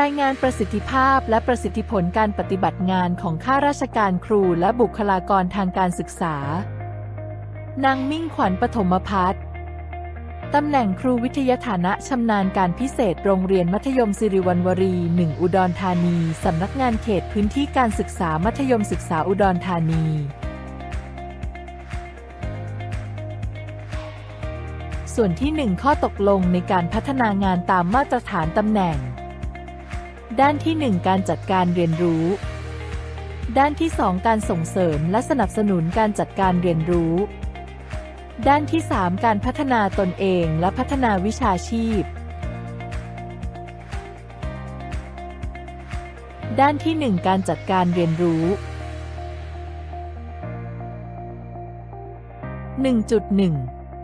รายงานประสิทธิภาพและประสิทธิผลการปฏิบัติงานของข้าราชการครูและบุคลากรทางการศึกษา นางมิ่งขวัญปฐมพัฒน์ตำแหน่งครูวิทยาฐานะชำนาญการพิเศษโรงเรียนมัธยมสิริวัณวรี1อุดรธานี สำนักงานเขตพื้นที่การศึกษามัธยมศึกษาอุดรธานีส่วนที่ 1 ข้อตกลงในการพัฒนางานตามมาตรฐานตำแหน่ง ด้านที่ 1 การจัดการเรียนรู้ ด้านที่ 2 การส่งเสริมและสนับสนุนการจัดการเรียนรู้ ด้านที่ 3 การพัฒนาตนเองและพัฒนาวิชาชีพ ด้านที่ 1 การจัดการเรียนรู้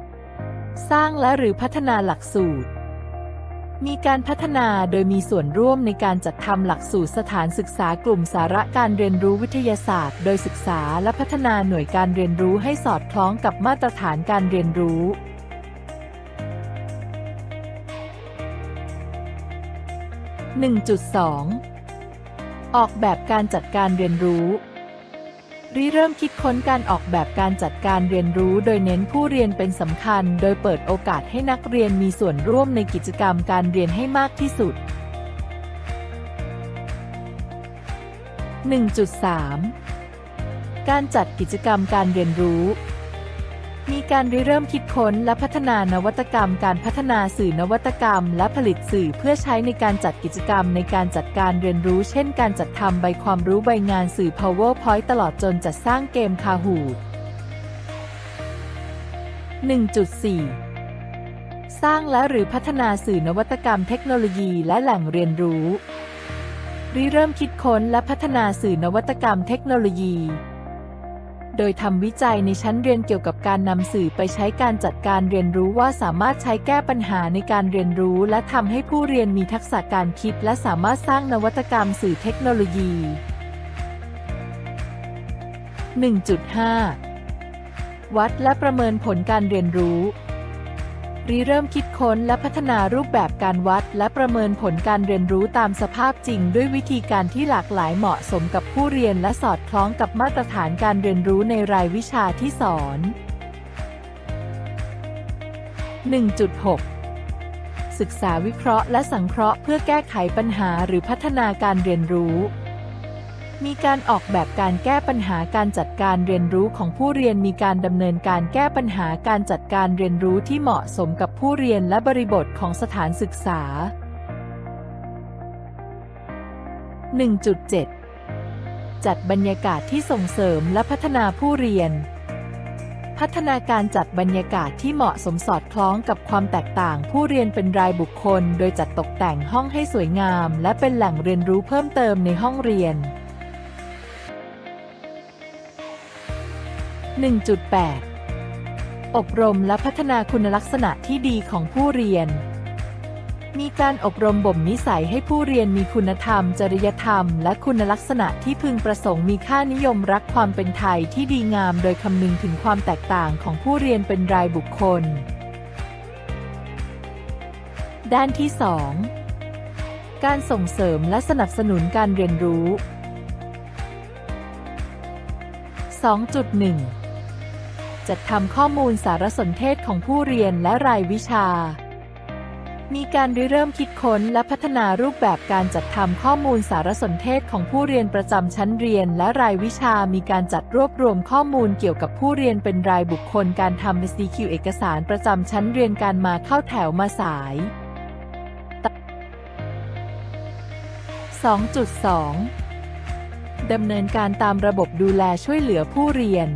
1.1 สร้างและหรือพัฒนาหลักสูตร มีการพัฒนาโดยมีส่วนร่วมในการจัดทำหลักสูตรสถานศึกษากลุ่มสาระการเรียนรู้วิทยาศาสตร์ โดยศึกษาและพัฒนาหน่วยการเรียนรู้ให้สอดคล้องกับมาตรฐานการเรียนรู้1.2ออกแบบการจัดการเรียนรู้ ริเริ่มคิดค้นการออกแบบการจัดการเรียนรู้โดยเน้นผู้เรียนเป็นสำคัญ โดยเปิดโอกาสให้นักเรียนมีส่วนร่วมในกิจกรรมการเรียนให้มากที่สุด 1.3 การจัดกิจกรรมการเรียนรู้ มีการริเริ่มคิดค้นและพัฒนานวัตกรรม การพัฒนาสื่อนวัตกรรม และผลิตสื่อเพื่อใช้ในการจัดกิจกรรมในการจัดการเรียนรู้ เช่น การจัดทำใบความรู้ใบงานสื่อ PowerPoint ตลอดจนจัดสร้างเกมคาหูด1.4 สร้างและหรือพัฒนาสื่อนวัตกรรมเทคโนโลยีและแหล่งเรียนรู้ริเริ่มคิดค้นและพัฒนาสื่อนวัตกรรมเทคโนโลยี โดยทำวิจัยในชั้นเรียนเกี่ยวกับการนำสื่อไปใช้การจัดการเรียนรู้ว่าสามารถใช้แก้ปัญหาในการเรียนรู้ และทำให้ผู้เรียนมีทักษะการคิด และสามารถสร้างนวัตกรรมสื่อเทคโนโลยี 1.5 วัดและประเมินผลการเรียนรู้ ริเริ่มคิดค้นและพัฒนารูปแบบการวัด และประเมินผลการเรียนรู้ตามสภาพจริง ด้วยวิธีการที่หลากหลายเหมาะสมกับผู้เรียนและสอดคล้องกับมาตรฐานการเรียนรู้ในรายวิชาที่สอน 1.6 ศึกษาวิเคราะห์และสังเคราะห์เพื่อแก้ไขปัญหาหรือพัฒนาการเรียนรู้ มีการออกแบบการแก้ปัญหาการจัดการเรียนรู้ของผู้เรียนมีการดำเนินการแก้ปัญหาการจัดการเรียนรู้ที่เหมาะสมกับผู้เรียนและบริบทของสถานศึกษา 1.7 จัดบรรยากาศที่ส่งเสริมและพัฒนาผู้เรียน พัฒนาการจัดบรรยากาศที่เหมาะสมสอดคล้องกับความแตกต่างผู้เรียนเป็นรายบุคคล โดยจัดตกแต่งห้องให้สวยงาม และเป็นแหล่งเรียนรู้เพิ่มเติมในห้องเรียน 1.8 อบรมและพัฒนาคุณลักษณะที่ดีของผู้เรียน มีการอบรมบ่มนิสัยให้ผู้เรียนมีคุณธรรม จริยธรรม และคุณลักษณะที่พึงประสงค์มีค่านิยมรักความเป็นไทยที่ดีงาม โดยคำนึงถึงความแตกต่างของผู้เรียนเป็นรายบุคคล ด้านที่ 2 การส่งเสริมและสนับสนุนการเรียนรู้2.1 จัดทำข้อมูลสารสนเทศของผู้เรียนและรายวิชา มีการริเริ่มคิดค้นและพัฒนารูปแบบการจัดทำข้อมูลสารสนเทศของผู้เรียนประจำชั้นเรียนและรายวิชา มีการจัดรวบรวมข้อมูลเกี่ยวกับผู้เรียนเป็นรายบุคคล การทำ CQ เอกสารประจำชั้นเรียนการมาเข้าแถวมาสาย 2.2 ดำเนินการตามระบบดูแลช่วยเหลือผู้เรียน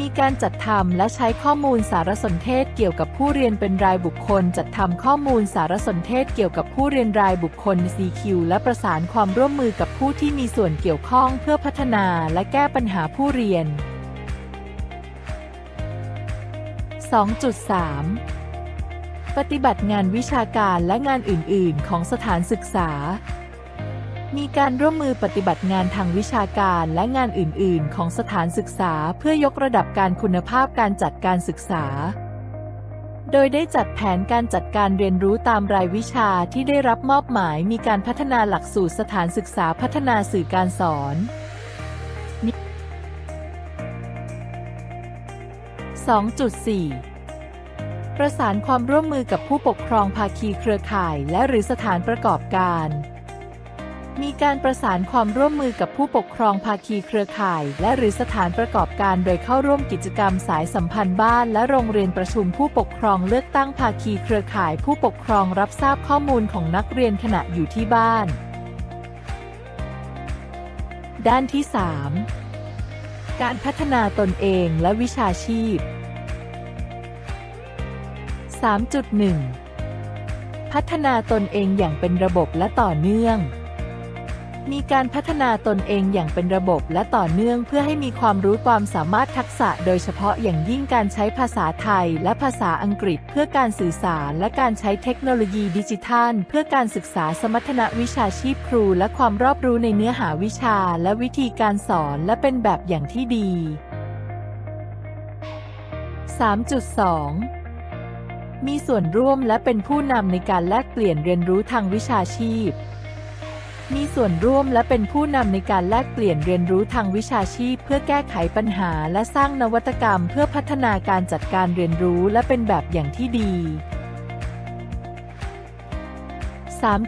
มีการจัดทำและใช้ข้อมูลสารสนเทศเกี่ยวกับผู้เรียนเป็นรายบุคคล จัดทำข้อมูลสารสนเทศเกี่ยวกับผู้เรียนรายบุคคล CQ และประสานความร่วมมือกับผู้ที่มีส่วนเกี่ยวข้องเพื่อพัฒนาและแก้ปัญหาผู้เรียน 2.3 ปฏิบัติงานวิชาการและงานอื่น ๆ ของสถานศึกษา มีการร่วมมือปฏิบัติงานทางวิชาการและงานอื่น ๆ ของสถานศึกษาเพื่อยกระดับการคุณภาพการจัดการศึกษา โดยได้จัดแผนการจัดการเรียนรู้ตามรายวิชาที่ได้รับมอบหมาย มีการพัฒนาหลักสูตรสถานศึกษาพัฒนาสื่อการสอน2.4ประสานความร่วมมือกับผู้ปกครองภาคีเครือข่าย และหรือสถานประกอบการ มีการประสานความร่วมมือกับผู้ปกครองภาคีเครือข่าย และหรือสถานประกอบการโดยเข้าร่วมกิจกรรมสายสัมพันธ์บ้านและโรงเรียนประชุมผู้ปกครองเลือกตั้งภาคีเครือข่าย ผู้ปกครองรับทราบข้อมูลของนักเรียนขณะอยู่ที่บ้าน ด้านที่ 3 การพัฒนาตนเองและวิชาชีพ 3.1 พัฒนาตนเองอย่างเป็นระบบและต่อเนื่อง มีการพัฒนาตนเองอย่างเป็นระบบและต่อเนื่องเพื่อให้มีความรู้ความสามารถทักษะ โดยเฉพาะอย่างยิ่งการใช้ภาษาไทยและภาษาอังกฤษ เพื่อการสื่อสารและการใช้เทคโนโลยีดิจิทัล เพื่อการศึกษาสมรรถนะวิชาชีพครู และความรอบรู้ในเนื้อหาวิชา และวิธีการสอนและเป็นแบบอย่างที่ดี 3.2มีส่วนร่วมและเป็นผู้นำในการแลกเปลี่ยนเรียนรู้ทางวิชาชีพ มีส่วนร่วมและเป็นผู้นำในการแลกเปลี่ยนเรียนรู้ทางวิชาชีพ เพื่อแก้ไขปัญหาและสร้างนวัตกรรม เพื่อพัฒนาการจัดการเรียนรู้และเป็นแบบอย่างที่ดี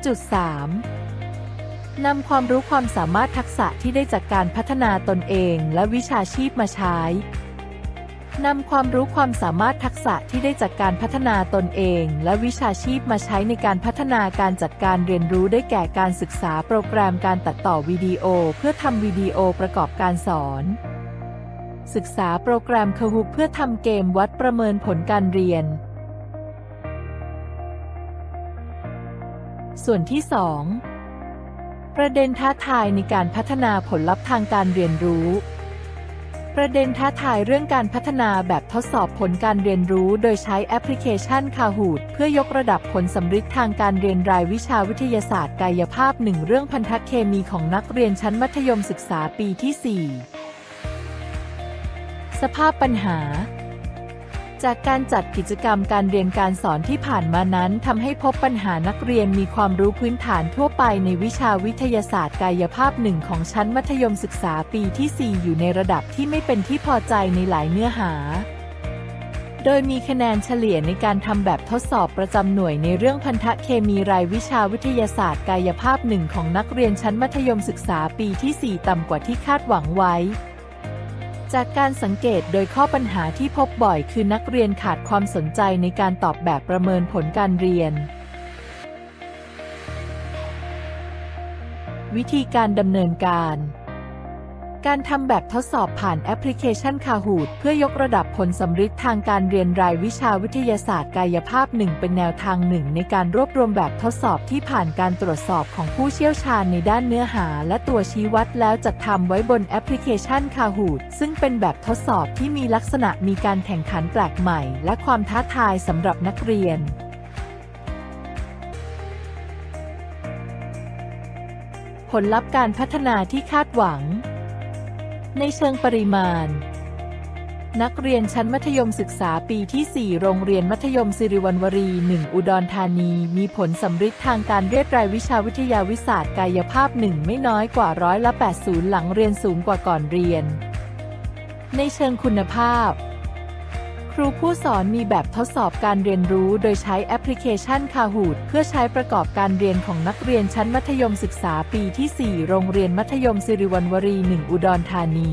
3.3 นำความรู้ความสามารถทักษะที่ได้จากการพัฒนาตนเองและวิชาชีพมาใช้ นำความรู้ความสามารถทักษะที่ได้จากการพัฒนาตนเอง และวิชาชีพมาใช้ในการพัฒนาการจัดการเรียนรู้ได้แก่การศึกษาโปรแกรมการตัดต่อวิดีโอ เพื่อทำวิดีโอประกอบการสอน ศึกษาโปรแกรม Kahoot เพื่อทำเกมวัดประเมินผลการเรียน ส่วนที่ 2 ประเด็นท้าทายในการพัฒนาผลลัพธ์ทางการเรียนรู้ ประเด็นท้าทายเรื่องการพัฒนาแบบทดสอบผลการเรียนรู้ โดยใช้แอปพลิเคชัน Kahoot เพื่อยกระดับผลสำฤทธิ์ทางการเรียนรายวิชาวิทยาศาสตร์กายภาพหนึ่งเรื่องพันธเคมีของนักเรียนชั้นมัธยมศึกษาปีที่ 4 สภาพปัญหา จากการจัดกิจกรรมการเรียนการสอนที่ผ่านมานั้นทำให้พบปัญหานักเรียนมีความรู้พื้นฐานทั่วไปในวิชาวิทยาศาสตร์กายภาพหนึ่งของชั้นมัธยมศึกษาปีที่ 4 อยู่ในระดับที่ไม่เป็นที่พอใจในหลายเนื้อหา โดยมีคะแนนเฉลี่ยในการทำแบบทดสอบประจำหน่วยในเรื่องพันธะเคมีรายวิชาวิทยาศาสตร์กายภาพหนึ่งของนักเรียนชั้นมัธยมศึกษาปีที่ 4 ต่ำกว่าที่คาดหวังไว้ จากการสังเกตโดยข้อปัญหาที่พบบ่อยคือนักเรียนขาดความสนใจในการตอบแบบประเมินผลการเรียน วิธีการดำเนินการ การทำแบบทดสอบผ่านแอปพลิเคชัน Kahoot เพื่อยกระดับผลสำฤทธิ์ทางการเรียนรายวิชาวิทยาศาสตร์กายภาพหนึ่งเป็นแนวทางหนึ่งในการรวบรวมแบบทดสอบที่ผ่านการตรวจสอบของผู้เชี่ยวชาญในด้านเนื้อหา และตัวชี้วัดแล้วจัดทำไว้บนแอปพลิเคชัน Kahoot ซึ่งเป็นแบบทดสอบที่มีลักษณะมีการแข่งขันแปลกใหม่ และความท้าทายสำหรับนักเรียนผลลัพธ์การพัฒนาที่คาดหวัง ในเชิงปริมาณ นักเรียนชั้นมัธยมศึกษาปีที่ 4 โรงเรียนมัธยมสิริวัณวรี 1 อุดรธานี มีผลสำฤทธิ์ทางการเรียดรายวิชาวิทยาวิศาสตร์กายภาพ 1 ไม่น้อยกว่าร้อยละ80 หลังเรียนสูงกว่าก่อนเรียน ในเชิงคุณภาพ ครูผู้สอนมีแบบทดสอบการเรียนรู้โดยใช้แอปพลิเคชัน Kahoot เพื่อใช้ประกอบการเรียนของนักเรียนชั้นมัธยมศึกษาปีที่ 4 โรงเรียนมัธยมสิริวัณวรี 1 อุดรธานี